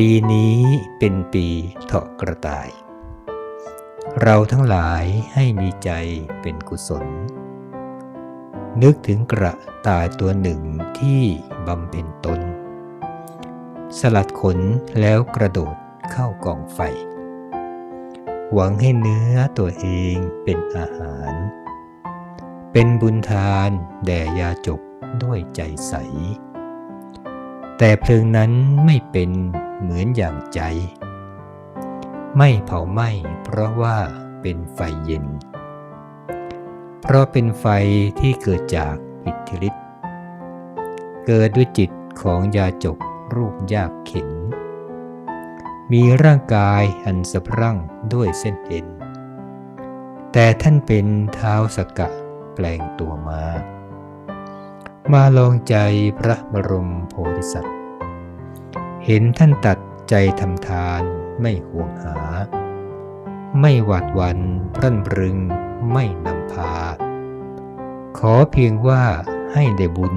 ปีนี้เป็นปีเถาะกระต่าย เราทั้งหลายให้มีใจเป็นกุศล นึกถึงกระต่ายตัวหนึ่งที่บำเพ็ญตน สลัดขนแล้วกระโดดเข้ากองไฟ หวังให้เนื้อตัวเองเป็นอาหาร เป็นบุญทานแด่ยาจกด้วยใจใสแต่เพลิงนั้นไม่เป็น เหมือนอย่างใจ ไม่เผาไหม้เพราะว่าเป็นไฟเย็น เพราะเป็นไฟที่เกิดจากอิทธิฤทธิ์เกิดด้วยจิตของยาจกรูปยากเข็น มีร่างกายอันสะพรั่งด้วยเส้นเอ็น แต่ท่านเป็นเท้าสกะแปลงตัวมา มาลองใจพระบรมโพธิสัตว์ เห็นท่านตัดใจทำทานไม่ห่วงหา ไม่หวาดวันพรั่นพรึงไม่นำพา ขอเพียงว่าให้ได้บุญ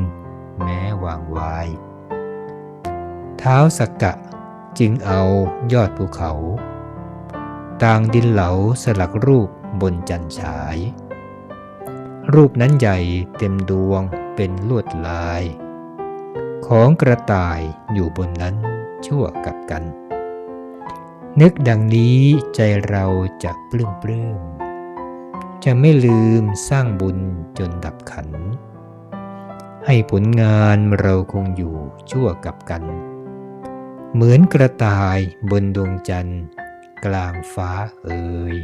แม้วางวาย เท้าสกกะจึงเอายอดภูเขา ต่างดินเหลาสลักรูปบนจันฉาย รูปนั้นใหญ่เต็มดวงเป็นลวดลาย ของกระต่ายอยู่บนนั้น ชั่วกับกัน นึกดังนี้ใจเราจะปลื้มปลื้มจะไม่ลืมสร้างบุญจนดับขัน ให้ผลงานเราคงอยู่ชั่วกับกัน เหมือนกระต่ายบนดวงจันทร์ กลางฟ้าเอ่ย